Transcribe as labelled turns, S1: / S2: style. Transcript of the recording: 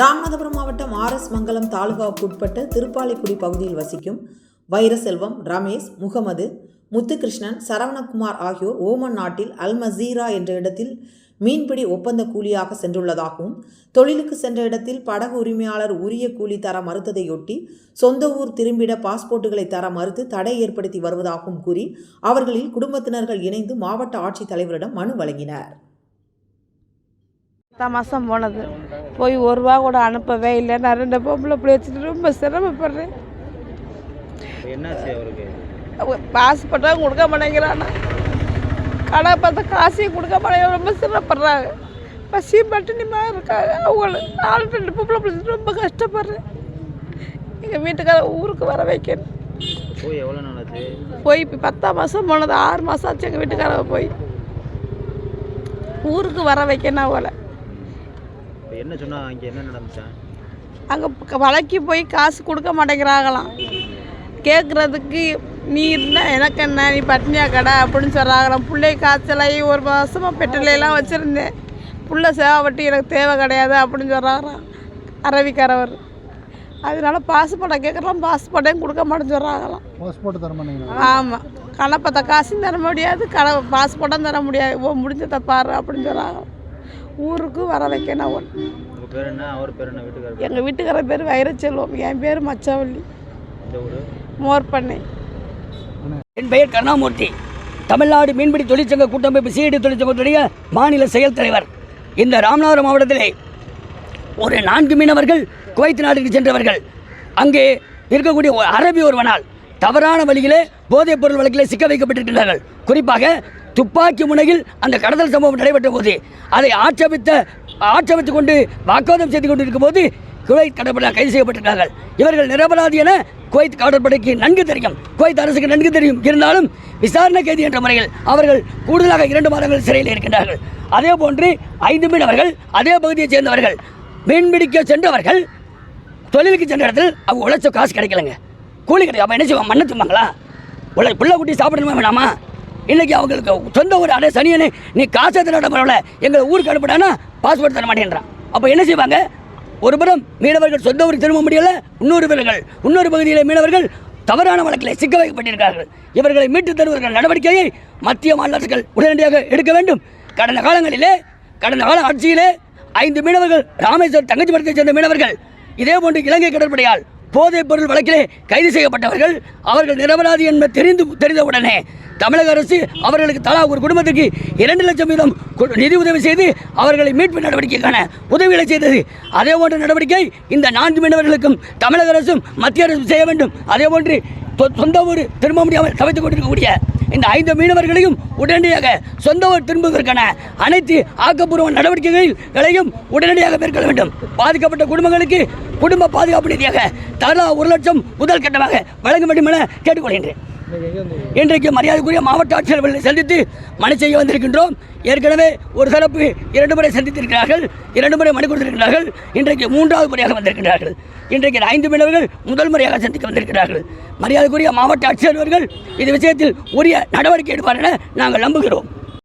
S1: ராமநாதபுரம் மாவட்டம் R S Mangalam தாலுகாவுக்குட்பட்ட திருப்பாலைக்குடி பகுதியில் வசிக்கும் வைரசெல்வம் ரமேஷ் முகமது முத்துகிருஷ்ணன் சரவணகுமார் ஆகியோர் ஓமன் நாட்டில் அல் மசீரா என்ற இடத்தில் மீன்பிடி ஒப்பந்த கூலியாக சென்றுள்ளதாகவும் தொழிலுக்கு சென்ற இடத்தில் படகு உரிமையாளர் உரிய கூலி தர மறுத்ததையொட்டி சொந்த ஊர் திரும்பிட பாஸ்போர்ட்டுகளை தர மறுத்து தடை ஏற்படுத்தி வருவதாகவும் கூறி அவர்களில் குடும்பத்தினர்கள் இணைந்து மாவட்ட ஆட்சித்தலைவரிடம் மனு வழங்கினர்.
S2: பத்தாம் மாதம் போனது. போய் ஒரு ரூபா கூட அனுப்பவே இல்லை. நான் ரெண்டு பொம்பளை பிள்ளை வச்சுட்டு ரொம்ப சிரமப்படுறேன்.
S3: அவருக்கு?
S2: பாஸ்போர்ட்டும் கொடுக்க மாட்டேங்கிறானா. கடை பார்த்த காசையும் கொடுக்க மாட்டேங்க ரொம்ப சிரமப்படுறாங்க. பசி பட்டினிமாக இருக்காங்க. அவங்கள நாலு ரெண்டு பொம்பளை பிள்ளை ரொம்ப கஷ்டப்படுறேன். எங்கள் வீட்டுக்கார ஊருக்கு வர வைக்கணும்.
S3: போய்
S2: இப்போ பத்தாம் மாதம் போனது. ஆறு மாதம் ஆச்சு எங்கள் வீட்டுக்காரவ போய். ஊருக்கு வர வைக்கணும் அவளை.
S3: என்ன சொன்னா அங்கே என்ன நடந்துச்சா?
S2: அங்கே வழக்கி போய் காசு கொடுக்க மாட்டேங்கிறாங்களாம். கேட்குறதுக்கு நீ இருந்தா எனக்கு என்ன நீ பட்னியா கடை அப்படின்னு சொல்கிறாங்களாம் பிள்ளை காய்ச்சலாகி ஒரு மாதமாக பெட்ரோலையெல்லாம் வச்சுருந்தேன். புள்ள சேவைப்பட்டு எனக்கு தேவை கிடையாது அப்படின்னு சொல்கிறாராம் அரவிக்காரவர் அதனால பாஸ்போர்ட்டை கேட்குறலாம் பாஸ்போர்ட்டையும் கொடுக்க மாட்டேன்னு சொல்கிறாங்களாம்
S4: பாஸ்போர்ட் தர
S2: ஆமாம் கணப்பத்த காசும் தர முடியாது கண பாஸ்போர்ட்டும் தர முடியாது. ஓ முடிஞ்சதை பாரு அப்படின்னு சொல்கிறாங்க ஊருக்கு வர வைக்கணும் ஒன்று
S3: உங்கள் பேர் என்ன? அவர் பேர் என்ன? வீட்டுக்காரர்
S2: எங்கள் வீட்டுக்கார பேர் வைரச்செல்வம். என் பேர் மச்சவள்ளி.
S3: இந்த ஊர்?
S2: மோர் பண்ணை
S5: என் பெயர் கருணாமூர்த்தி தமிழ்நாடு மீன்பிடி தொழிற்சங்க கூட்டமைப்பு சிஐடி தொழிற்சங்கத்துடைய மாநில செயல் தலைவர். இந்த ராமநாதபுரம் மாவட்டத்திலே ஒரு நான்கு மீனவர்கள் குவைத் நாட்டுக்கு சென்றவர்கள். அங்கே இருக்கக்கூடிய ஒரு அரபி ஒருவனால் தவறான வழியிலே போதைப் பொருள் வழக்கிலே சிக்க வைக்கப்பட்டிருக்கிறார்கள் குறிப்பாக துப்பாக்கி முனையில் அந்த கடத்தல் சம்பவம் நடைபெற்ற போது அதை ஆட்சேபித்த ஆட்சேபித்துக் கொண்டு வாக்குவாதம் செய்து கொண்டிருக்கும் போது குவைத் கடற்படை கைது செய்யப்பட்டிருக்கிறார்கள். இவர்கள் நிரபராதி என குவைத் கடற்படைக்கு நன்கு தெரியும். குவைத் அரசுக்கு நன்கு தெரியும். இருந்தாலும் விசாரணை கைது என்ற முறையில் அவர்கள் கூடுதலாக இரண்டு மாதங்கள் சிறையில் இருக்கின்றார்கள். அதே போன்று ஐந்து மீனவர்கள் அதே பகுதியைச் சேர்ந்தவர்கள் மீன்பிடிக்க சென்றவர்கள் தொழிலுக்கு சென்ற இடத்தில் அவங்க உழைச்ச காசு கிடைக்கலங்க. கூலி கிடைக்கும் அப்போ என்ன செய்வாங்க? மண்ணை தும்பாங்களா உள்ள பிள்ளை குட்டி சாப்பிடணுமா வேணாமா? இன்னைக்கு அவங்களுக்கு சொந்த ஊர் அடே சனியனே நீ காசை தர பரவாயில்ல எங்களை ஊருக்கு அனுப்பிட்டானா பாஸ்போர்ட் தர மாட்டேன்றான். அப்போ என்ன செய்வாங்க? ஒரு புறம் மீனவர்கள் சொந்த ஊருக்கு திரும்ப முடியல இன்னொரு வீரர்கள் இன்னொரு பகுதியில் மீனவர்கள் தவறான வழக்கில் சிக்க வைக்கப்பட்டிருக்கிறார்கள். இவர்களை மீட்டுத் தருவதற்கான நடவடிக்கையை மத்திய மாநில அரசுகள் உடனடியாக எடுக்க வேண்டும். கடந்த காலங்களிலே கடந்த கால ஆட்சியிலே ஐந்து மீனவர்கள் ராமேஸ்வரம் தங்கச்சிபுரத்தைச் சேர்ந்த மீனவர்கள் இதே போன்று இலங்கை கடற்படையால் போதைப் பொருள் வழக்கிலே கைது செய்யப்பட்டவர்கள் அவர்கள் நிரபராதி என்பது தெரிந்து தெரிந்தவுடனே தமிழக அரசு அவர்களுக்கு தலா ஒரு குடும்பத்துக்கு இரண்டு லட்சம் வீதம் நிதி உதவி செய்து அவர்களை மீட்பு நடவடிக்கைக்கான உதவிகளை செய்தது. அதே போன்ற நடவடிக்கை இந்த நான்கு மீனவர்களுக்கும் தமிழக அரசும் மத்திய அரசும் செய்ய வேண்டும். அதே போன்று சொந்த ஊர் திரும்ப முடியாமல் தவித்துக் கொண்டிருக்கக்கூடிய இந்த ஐந்து மீனவர்களையும் உடனடியாக சொந்த ஊர் திரும்புவதற்கான அனைத்து ஆக்கப்பூர்வ நடவடிக்கைகளையும் உடனடியாக மேற்கொள்ள வேண்டும். பாதிக்கப்பட்ட குடும்பங்களுக்கு குடும்ப பாதுகாப்பு நிதியாக தலா ஒரு லட்சம் முதல் கட்டமாக வழங்க வேண்டும் என கேட்டுக்கொள்கின்றேன். இன்றைக்கு மரியாதைக்குரிய மாவட்ட ஆட்சியர்களை சந்தித்து மனு செய்ய வந்திருக்கின்றோம். ஏற்கனவே ஒரு தரப்பு இரண்டு முறை சந்தித்திருக்கிறார்கள். இரண்டு முறை மனு கொடுத்திருக்கிறார்கள். இன்றைக்கு மூன்றாவது முறையாக வந்திருக்கிறார்கள் இன்றைக்கு ஐந்து மீனவர்கள் முதல் முறையாக சந்திக்க வந்திருக்கிறார்கள். மரியாதைக்குரிய மாவட்ட ஆட்சியர் அவர்கள் இது விஷயத்தில் உரிய நடவடிக்கை எடுப்பார் என நாங்கள் நம்புகிறோம்.